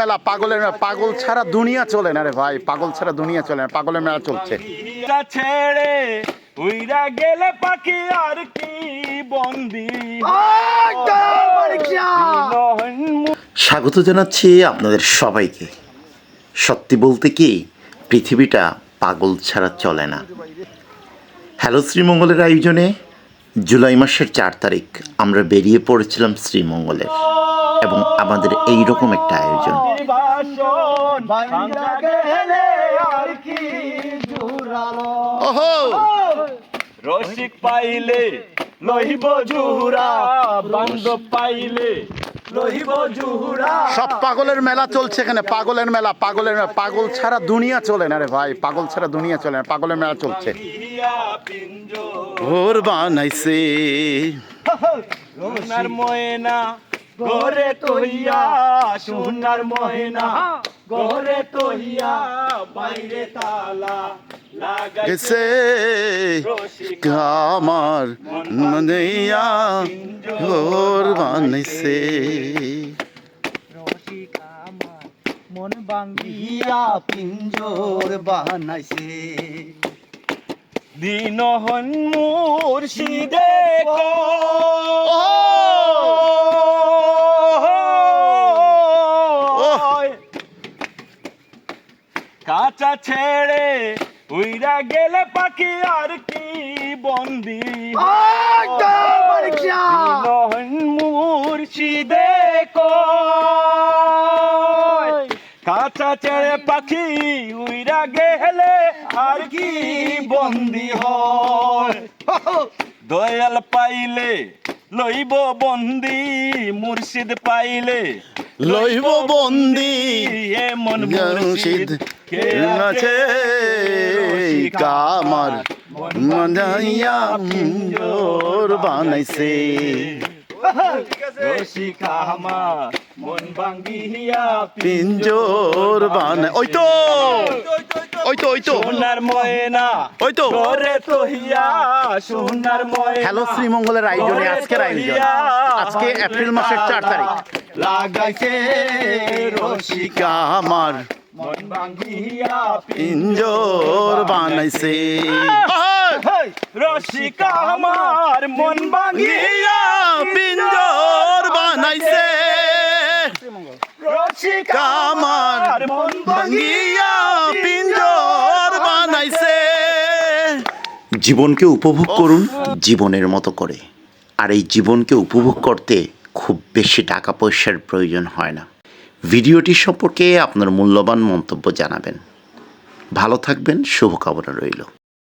মেলা পাগলের মেলা পাগল ছাড়া দুনিয়া চলে না রে ভাই পাগল ছাড়া দুনিয়া চলে না পাগলের মেলা চলছে। ছেড়ে উইরা গেলে পাখি আর কি বন্দি স্বাগত জানাচ্ছি আপনাদের সবাইকে। সত্যি বলতে কি পৃথিবীটা পাগল ছাড়া চলে না। হ্যালো শ্রীমঙ্গলের আয়োজনে জুলাই মাসের চার তারিখ আমরা বেরিয়ে পড়েছিলাম শ্রীমঙ্গলের। এবং আমাদের এই রকম একটা আয়োজন। রসিক পাইলে লহিব জুহুরা বান্ধব পাইলে সব পাগলের মেলা চলছে এখানে পাগলের মেলা পাগলের মেলা। পাগল ছাড়া দুনিয়া চলে না রে ভাই পাগল ছাড়া দুনিয়া চলে না পাগলের মেলা চলছে। ইয়া পিঞ্জো বানাইছে ময়না ঘরে তৈয়া সোনার ময়না। ঘরে তৈয়া বাইরে তালা গেছে আমার মনেয়া ঘোর বানাইছে মন বাঙ্গিয়া পিঞ্জোর বানাইছে। দিন হন মুর্শিদে কাঁচা ছেড়ে উইরা গেলে পাখি আর কি বন্দি? মুর্শিদে কাঁচা ছেড়ে পাখি উইরা গেলে আর কি বন্দি হয়? দয়াল পাইলে লইব বন্দি মুর্শিদ পাইলে লইব বন্দি এমন মুর্শিদ। কামার মনাইয়া বানাইছে। রসিকা আমার মন ভাঙ্গিয়া পিঞ্জোর বানাই। ওই তো ওই তো ওই তো সোনার ময়না ওই তো ঘরে তহিয়া সোনার ময়না হ্যালো শ্রীমঙ্গলের আয়োজনে আজকের আয়োজন। আজকে এপ্রিল মাসের চার তারিখ। লাগাইছে রসিক আমার পিঞ্জোর বানাইছে। রসিকা আমার মন ভাঙ্গিয়া পিঞ্জোর বানাইছে। রসিকা কামার মন ভাঙ্গিয়া পিঞ্জোর বানাইছে। জীবনকে উপভোগ করুন জীবনের মতো করে। আর এই জীবনকে উপভোগ করতে খুব বেশি টাকা পয়সার প্রয়োজন হয় না। ভিডিওটি সম্পর্কে আপনার মূল্যবান মন্তব্য জানাবেন। ভালো থাকবেন শুভকামনা রইল।